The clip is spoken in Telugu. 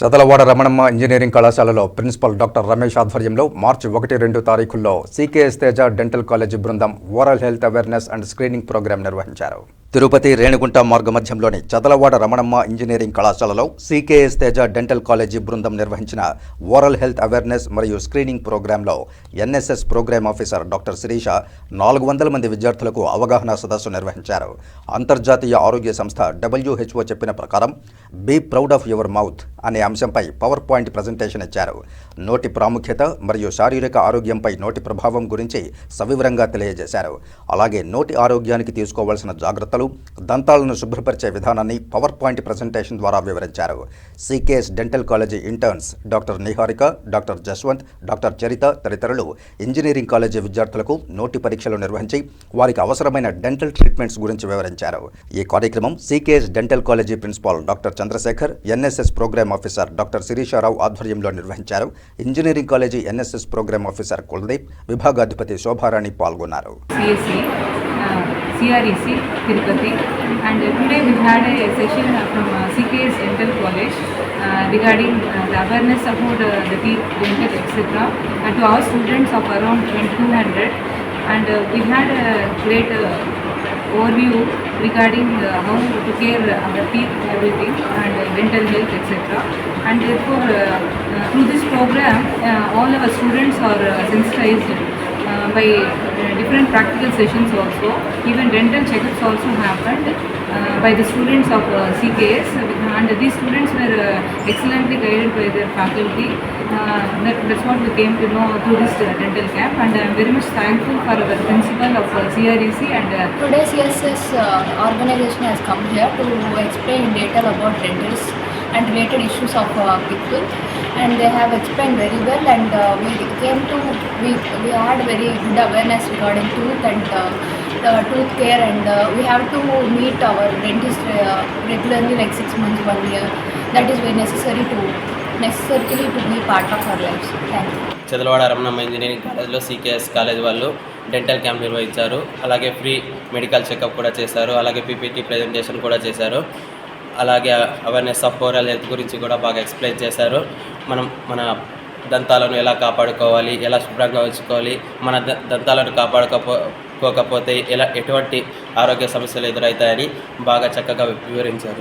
చదలవాడ రమణమ్మ ఇంజనీరింగ్ కళాశాలలో ప్రిన్సిపల్ డాక్టర్ రమేష్ ఆధ్వర్యంలో మార్చి ఒకటి రెండు తారీఖుల్లో సీకేఎస్ తేజ డెంటల్ కాలేజీ బృందం oral health awareness and screening program నిర్వహించారు. తిరుపతి రేణిగుంట మార్గమధ్యంలోని చదలవాడ రమణమ్మ ఇంజనీరింగ్ కళాశాలలో సీకేఎస్ తేజ డెంటల్ కాలేజీ బృందం నిర్వహించిన ఓరల్ హెల్త్ అవేర్నెస్ మరియు స్క్రీనింగ్ ప్రోగ్రాంలో NSS program officer doctor Sirisha నాలుగు వందల మంది విద్యార్థులకు అవగాహన సదస్సు నిర్వహించారు. అంతర్జాతీయ ఆరోగ్య సంస్థ డబ్ల్యూహెచ్ఓ చెప్పిన ప్రకారం be proud of your mouth అనే అంశంపై పవర్ పాయింట్ ప్రజెంటేషన్ ఇచ్చారు. నోటి ప్రాముఖ్యత మరియు శారీరక ఆరోగ్యంపై నోటి ప్రభావం గురించి సవివరంగా తెలియజేశారు. అలాగే నోటి ఆరోగ్యానికి తీసుకోవాల్సిన జాగ్రత్తలు దంతాలను శుభ్రపరిచే విధానాన్ని పవర్ పాయింట్ ప్రజెంటేషన్ ద్వారా వివరించారు. CKS dental college interns doctor Niharika doctor Jaswanth doctor Charitha తదితరులు ఇంజనీరింగ్ కాలేజీ విద్యార్థులకు నోటి పరీక్షలు నిర్వహించి వారికి అవసరమైన డెంటల్ ట్రీట్మెంట్స్ గురించి వివరించారు. ఈ కార్యక్రమం CKS dental college principal doctor Chandrasekhar NSS program officer doctor Sirisharao ఆధ్వర్యంలో నిర్వహించారు. Engineering college NSS program officer Kuldeep విభాగాధిపతి Shobharani పాల్గొన్నారు. CREC, Tirupati. And uh, today we had a session uh, from uh, CKS Dental College uh, regarding uh, the awareness about uh, the teeth, dental, etc. And to our students of around 2200. And uh, we had a great uh, overview regarding uh, how to care our teeth, everything, and uh, dental health, etc. And therefore, uh, uh, through this program, uh, all our students are uh, sensitized uh, by uh, different practical sessions also. Even dental checkups also happened uh, by the students of uh, CKS and these students were uh, excellently guided by their faculty. Uh, that, that's what we came to know through this uh, dental camp and I'm very much thankful for our principal of uh, CREC and uh, Today CSS uh, organization has come here to explain in detail about dentals and related issues of uh, people and they have explained very well and uh, we came to we, we had very good awareness regarding tooth and uh, the tooth care and uh, we have to meet our dentist uh, regularly like six months one year that is very necessary to necessarily to be part of our lives thank you Chadalavada Ramanamma engineering కాలేజ్లో సీకేఎస్ కాలేజ్ వాళ్ళు డెంటల్ క్యాంప్ నిర్వహించారు అలాగే ఫ్రీ మెడికల్ చెకప్ కూడా చేశారు అలాగే పీపీటీ ప్రజెంటేషన్ కూడా చేశారు అలాగే అవేర్నెస్ ఆఫ్ ఓరల్ హెల్త్ గురించి కూడా బాగా ఎక్స్ప్లెయిన్ చేశారు. మనం మన దంతాలను ఎలా కాపాడుకోవాలి ఎలా శుభ్రంగా ఉంచుకోవాలి మన ద- దంతాలను కాపాడుకోకపోతే ఎలా ఎటువంటి ఆరోగ్య సమస్యలు ఎదురవుతాయని బాగా చక్కగా వివరించారు.